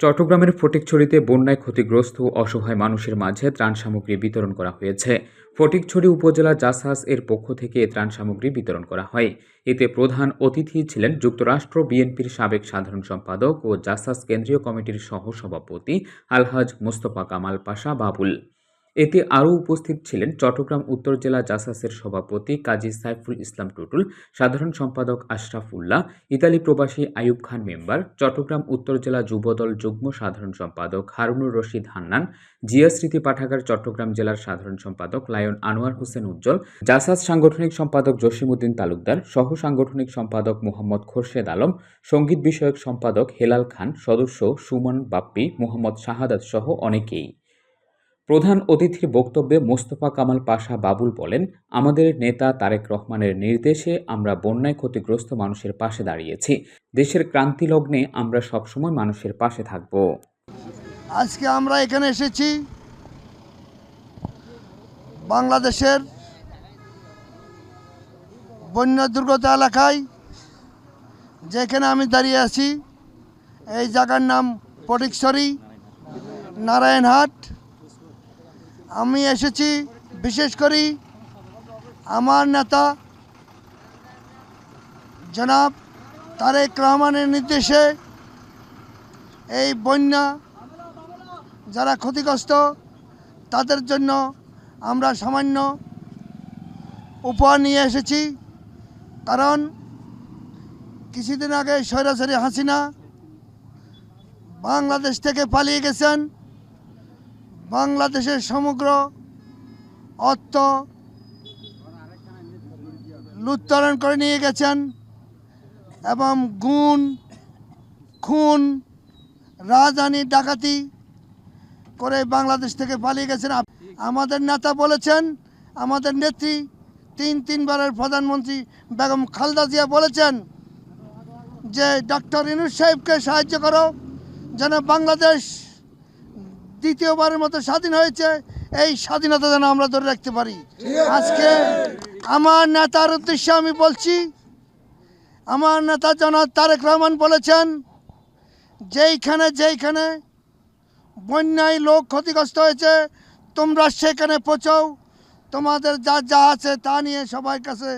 চট্টগ্রামের ফটিকছড়িতে বন্যায় ক্ষতিগ্রস্ত অসহায় মানুষের মাঝে ত্রাণ সামগ্রী বিতরণ করা হয়েছে। ফটিকছড়ি উপজেলা জাসাস এর পক্ষ থেকে ত্রাণ সামগ্রী বিতরণ করা হয়। এতে প্রধান অতিথি ছিলেন যুক্তরাষ্ট্র, বিএনপির সাবেক সাধারণ সম্পাদক ও জাসাস কেন্দ্রীয় কমিটির সহ সভাপতি আলহাজ মোস্তফা কামাল পাশা বাবুল। এতে আরও উপস্থিত ছিলেন চট্টগ্রাম উত্তর জেলা জাসাসের সভাপতি কাজী সাইফুল ইসলাম টুটুল, সাধারণ সম্পাদক আশরাফুল্লাহ, ইতালি প্রবাসী আয়ুব খান মেম্বার, চট্টগ্রাম উত্তর জেলা যুবদল যুগ্ম সাধারণ সম্পাদক হারুনুর রশিদ হান্নান জিয়া স্মৃতি পাঠাগার চট্টগ্রাম জেলার সাধারণ সম্পাদক লায়ন আনোয়ার হোসেন উজ্জ্বল, জাসাস সাংগঠনিক সম্পাদক জসিমউদ্দিন তালুকদার, সহ সাংগঠনিক সম্পাদক মোহাম্মদ খোরশেদ আলম, সংগীত বিষয়ক সম্পাদক হেলাল খান, সদস্য সুমন বাপ্পি, মোহাম্মদ শাহাদাত সহ অনেকেই। প্রধান অতিথির বক্তব্যে মোস্তফা কামাল পাশা বাবুল বলেন, আমাদের নেতা তারেক রহমানের নির্দেশে আমরা বন্যায় ক্ষতিগ্রস্ত মানুষের পাশে দাঁড়িয়েছি। দেশের ক্রান্তি লগ্নে আমরা সবসময় মানুষের পাশে থাকব। আজকে আমরা এখানে এসেছি। বাংলাদেশের বন্যা দুর্গত এলাকায় যেখানে আমি দাঁড়িয়ে আছি, এই জায়গার নাম পটিকছড়ি, নারায়ণহাট। আমি এসেছি বিশেষ করে আমার নেতা জনাব তারেক রহমানের নির্দেশে এই বন্যা যারা ক্ষতিগ্রস্ত, তাদের জন্য আমরা সামান্য উপহার নিয়ে এসেছি। কারণ কিছুদিন আগে সৈরাসরি হাসিনা বাংলাদেশ থেকে পালিয়ে গেছেন। বাংলাদেশের সমগ্র অর্থ লুত্তরণ করে নিয়ে গেছেন এবং গুণ, খুন, রাজধানী ডাকাতি করে বাংলাদেশ থেকে পালিয়ে গেছেন। আমাদের নেতা বলেছেন, আমাদের নেত্রী তিন, তিনবারের প্রধানমন্ত্রী বেগম খালদা জিয়া বলেছেন যে ডক্টর ইনুস সাহেবকে সাহায্য করো, যেন বাংলাদেশ দ্বিতীয়বারের মতো স্বাধীন হয়েছে, এই স্বাধীনতা যেন আমরা ধরে রাখতে পারি। আজকে আমার নেতার উদ্দেশ্যে আমি বলছি, আমার নেতা জনাব তারেক রহমান বলেছেন, যেইখানে যেইখানে বন্যায় লোক ক্ষতিগ্রস্ত হয়েছে, তোমরা সেখানে পৌঁছাও। তোমাদের যা যা আছে তা নিয়ে সবার কাছে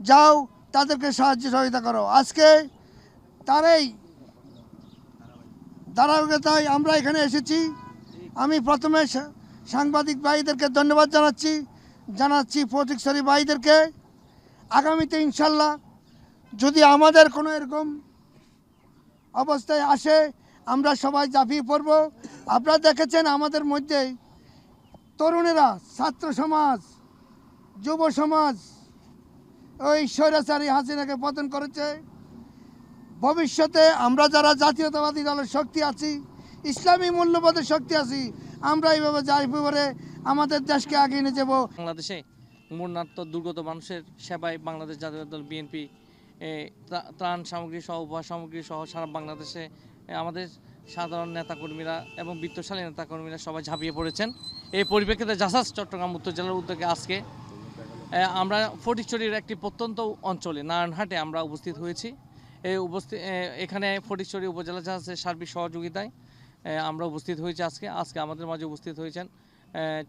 যাও, তাদেরকে সাহায্য সহযোগিতা করো। আজকে তারাই তারই ধারাবাহিকতায় আমরা এখানে এসেছি। আমি প্রথমে সাংবাদিক ভাইদেরকে ধন্যবাদ জানাচ্ছি জানাচ্ছি ফটিকশরী ভাইদেরকে। আগামীতে ইনশাল্লাহ যদি আমাদের কোনো এরকম অবস্থায় আসে, আমরা সবাই ঝাঁপিয়ে পড়ব। আপনারা দেখেছেন আমাদের মধ্যে তরুণেরা, ছাত্র সমাজ, যুব সমাজ, ওই স্বৈরাচারী হাসিনাকে পতন করেছে। ভবিষ্যতে আমরা যারা জাতীয়তাবাদী দলের শক্তি আছি ইসলামী মূল্যবোধের শক্তি আছি। আমরা এইভাবে যাই করে আমাদের দেশকে আগিয়ে নিয়ে যাব। বাংলাদেশে বন্যার্থ দুর্গত মানুষের সেবায় বাংলাদেশ জাতীয় দল বিএনপি ত্রাণ সামগ্রী সহ, উপহার সামগ্রী সহ সারা বাংলাদেশে আমাদের সাধারণ নেতাকর্মীরা এবং বিত্তশালী নেতাকর্মীরা সবাই ঝাঁপিয়ে পড়েছেন। এই পরিপ্রেক্ষিতে জাসাস চট্টগ্রাম উত্তর জেলার উদ্যোগে আজকে আমরা ফটিকছড়ির একটি প্রত্যন্ত অঞ্চলে, নারায়ণহাটে আমরা উপস্থিত হয়েছি। এই উপস্থিত এখানে ফটিকছড়ি উপজেলা জাহাজের সার্বিক সহযোগিতায় আমরা উপস্থিত হয়েছি আজকে। আজকে আমাদের মাঝে উপস্থিত হয়েছেন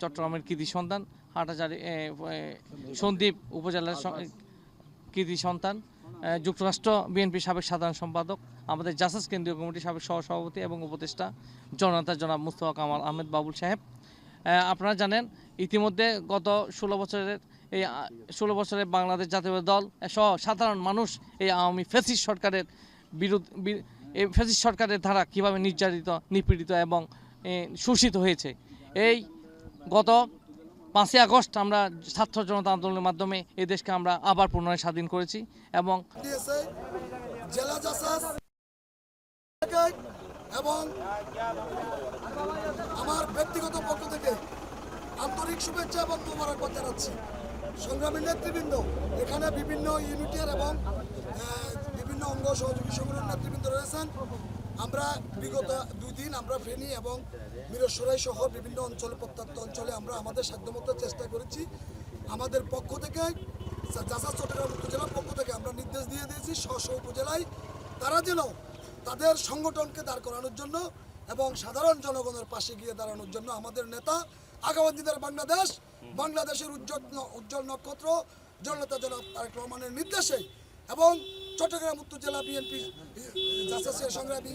চট্টগ্রামের কৃতি সন্তান এ, সন্দ্বীপ উপজেলার কৃতি সন্তান যুক্তরাষ্ট্র বিএনপি সাবেক সাধারণ সম্পাদক আমাদের জাসাস কেন্দ্রীয় কমিটির সাবেক সহসভাপতি এবং উপদেষ্টা জননেতা জনাব মুস্তফা কামাল আহমেদ বাবুল সাহেব। আপনারা জানেন ইতিমধ্যে গত ষোলো বছরের এই ষোলো বছরে বাংলাদেশ জাতীয় দল সহ সাধারণ মানুষ এই আওয়ামী ফেসিস সরকারের বিরুদ্ধ এই ফেসিস সরকারের দ্বারা কীভাবে নির্যাতিত, নিপীড়িত এবং শোষিত হয়েছে? এই গত পাঁচই আগস্ট আমরা ছাত্র জনতা আন্দোলনের মাধ্যমে এই দেশকে আমরা আবার পুনরায় স্বাধীন করেছি এবং এবং আমার ব্যক্তিগত পক্ষ থেকে আন্তরিক শুভেচ্ছা এবং মোবারকবাদ জানাচ্ছি। সংগ্রামী নেতৃবৃন্দ, এখানে বিভিন্ন ইউনিটের এবং অঙ্গ সহযোগী সংগঠনের নেতৃবৃন্দ রয়েছেন। আমরা বিগত দুই দিন আমরা ফেনী এবং মিরসরাই সহ বিভিন্ন অঞ্চলে, প্রত্যন্ত অঞ্চলে আমরা আমাদের সাধ্যমতো চেষ্টা করেছি। আমাদের পক্ষ থেকে জাসা চট্টগ্রাম উপজেলার পক্ষ থেকে আমরা নির্দেশ দিয়ে দিয়েছি, স্ব উপজেলায় তারা যেন তাদের সংগঠনকে দাঁড় করানোর জন্য এবং সাধারণ জনগণের পাশে গিয়ে দাঁড়ানোর জন্য আমাদের নেতা আগামী দিনের বাংলাদেশ, বাংলাদেশের উজ্জ্বল উজ্জ্বল নক্ষত্র জনতা জনাব তারেক রহমানের নির্দেশে এবং চট্টগ্রাম উত্তর জেলা বিএনপি জাসাসিয়া সংগ্রামী